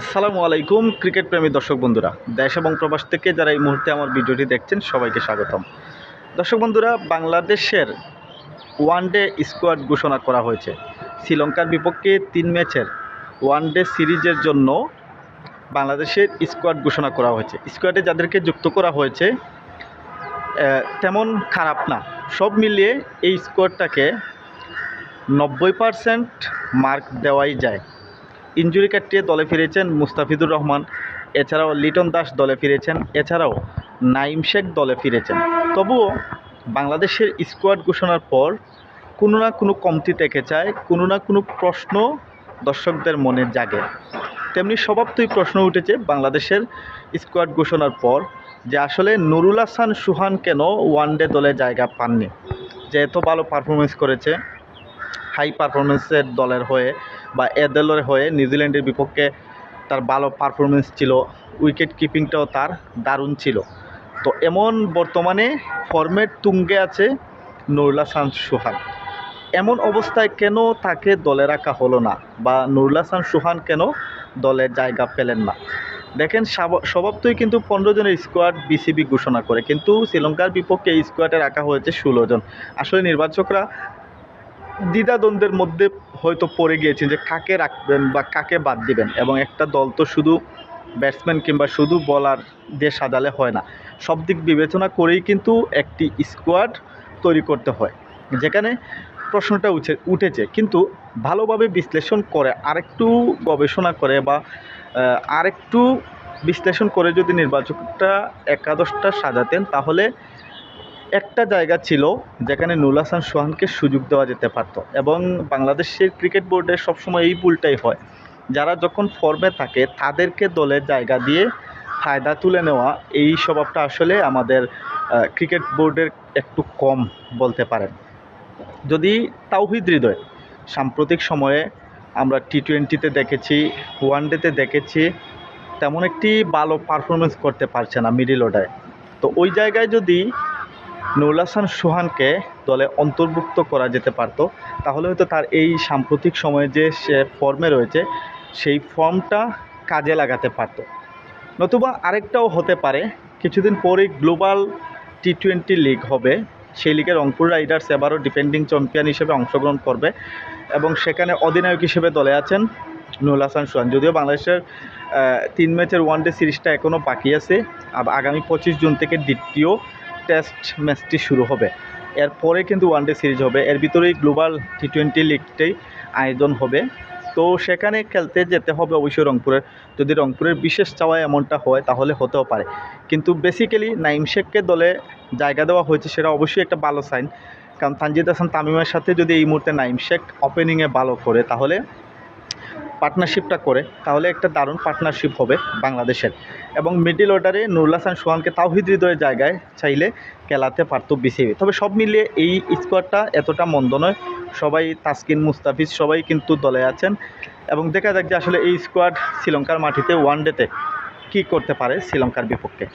আসসালামু আলাইকুম, ক্রিকেট প্রেমী দর্শক বন্ধুরা। দেশ এবং প্রবাস থেকে যারা এই মুহূর্তে আমার ভিডিওটি দেখছেন, সবাইকে স্বাগতম। দর্শক বন্ধুরা, বাংলাদেশের ওয়ানডে স্কোয়াড ঘোষণা করা হয়েছে। শ্রীলঙ্কার বিপক্ষে তিন ম্যাচের ওয়ানডে সিরিজের জন্য বাংলাদেশের স্কোয়াড ঘোষণা করা হয়েছে। স্কোয়াডে যাদেরকে যুক্ত করা হয়েছে তেমন খারাপ না। সব মিলিয়ে এই স্কোয়াডটাকে নব্বই পারসেন্ট মার্ক দেওয়াই যায়। ইঞ্জুরি কাটিয়ে দলে ফিরেছেন মুস্তাফিদুর রহমান, এছাড়াও লিটন দাস দলে ফিরেছেন, এছাড়াও নাইম শেখ দলে ফিরেছেন। তবুও বাংলাদেশের স্কোয়াড ঘোষণার পর কোনো না কোনো কমতি থেকে যায় কোনো না কোনো প্রশ্ন দর্শকদের মনে জাগে। তেমনি স্বভাবতই প্রশ্ন উঠেছে বাংলাদেশের স্কোয়াড ঘোষণার পর যে আসলে নুরুল হাসান সুহান কেন ওয়ানডে দলে জায়গা পাননি। যে এত ভালো পারফরমেন্স করেছে হাই পারফরমেন্সের দলের হয়ে বা এ দলের হয়ে নিউজিল্যান্ডের বিপক্ষে তার ভালো পারফরমেন্স ছিল, উইকেট কিপিংটাও তার দারুণ ছিল। তো এমন বর্তমানে ফর্মেট তুঙ্গে আছে নুরুল হাসান সুহান। এমন অবস্থায় কেন তাকে দলে রাখা হলো না বা নুরুল হাসান সুহান কেন দলে জায়গা পেলেন না? দেখেন স্বাভ- স্বভাবতই কিন্তু পনেরো জনের স্কোয়াড বিসিবি ঘোষণা করে, কিন্তু শ্রীলঙ্কার বিপক্ষে স্কোয়াডে রাখা হয়েছে ষোলো জন। আসলে নির্বাচকরা দ্বিধাদ্বন্দ্বের মধ্যে হয়তো পড়ে গিয়েছেন যে কাকে রাখবেন বা কাকে বাদ দিবেন এবং একটা দল তো শুধু ব্যাটসম্যান কিংবা শুধু বলার দিয়ে সাজালে হয় না। সব দিক বিবেচনা করেই কিন্তু একটি স্কোয়াড তৈরি করতে হয়। যেখানে প্রশ্নটা উঠে, উঠেছে। কিন্তু ভালোভাবে বিশ্লেষণ করে, আরেকটু গবেষণা করে বা আরেকটু বিশ্লেষণ করে যদি নির্বাচকটা একাদশটা সাজাতেন, তাহলে একটা জায়গা ছিল যেখানে নুল হাসান সোহানকে সুযোগ দেওয়া যেতে পারতো এবং বাংলাদেশের ক্রিকেট বোর্ডের সবসময় এই ভুলটাই হয়। যারা যখন ফর্মে থাকে, তাদেরকে দলে জায়গা দিয়ে ফায়দা তুলে নেওয়া, এই স্বভাবটা আসলে আমাদের ক্রিকেট বোর্ডের একটু কম বলতে পারেন। যদি তাওহিদ হৃদয়, সাম্প্রতিক সময়ে আমরা টি টোয়েন্টিতে দেখেছি, ওয়ানডেতে দেখেছি, তেমন একটি ভালো পারফরমেন্স করতে পারছে না মিডিল অর্ডারে তো ওই জায়গায় যদি নুরুল হাসান সোহানকে দলে অন্তর্ভুক্ত করা যেতে পারত। তাহলে হয়তো তার এই সাম্প্রতিক সময়ে যে সে ফর্মে রয়েছে, সেই ফর্মটা কাজে লাগাতে পারত। নতুবা আরেকটাও হতে পারে, কিছুদিন পরেই গ্লোবাল টি টোয়েন্টি লিগ হবে। সেই লিগে রংপুর রাইডার্স এবারও ডিফেন্ডিং চ্যাম্পিয়ন হিসেবে অংশগ্রহণ করবে এবং সেখানে অধিনায়ক হিসেবে দলে আছেন নুরুল হাসান সোহান। যদিও বাংলাদেশের তিন ম্যাচের ওয়ানডে সিরিজটা এখনও বাকি আছে। আগামী পঁচিশ জুন থেকে দ্বিতীয় টেস্ট ম্যাচটি শুরু হবে। এরপরে কিন্তু ওয়ানডে সিরিজ হবে। এর ভিতরেই গ্লোবাল টি টোয়েন্টি লিগটাই আয়োজন হবে। তো সেখানে খেলতে যেতে হবে অবশ্যই রংপুরের। যদি রংপুরের বিশেষ চাওয়া এমনটা হয়, তাহলে হতেও পারে। কিন্তু বেসিক্যালি নাইম শেখকে দলে জায়গা দেওয়া হয়েছে সেটা অবশ্যই একটা ভালো সাইন কারণ তানজিদ হাসান তামিমের সাথে যদি এই মুহূর্তে নাইম শেখ ওপেনিংয়ে ভালো করে, তাহলে পার্টনারশিপটা করে, তাহলে একটা দারুণ পার্টনারশিপ হবে বাংলাদেশের। এবং মিডল অর্ডারে নুরুল হাসান সোহানকে তাওহিদ হৃদয়ের জায়গায় চাইলে খেলাতে পারত বিসিবি তবে সব মিলিয়ে এই স্কোয়াডটা এতটা মন্দ নয়। সবাই তাসকিন মুস্তাফিজ, সবাই কিন্তু দলে আছেন। এবং দেখা যাক যে আসলে এই স্কোয়াড শ্রীলঙ্কার মাটিতে ওয়ান ডেতে কী করতে পারে শ্রীলঙ্কার বিপক্ষে।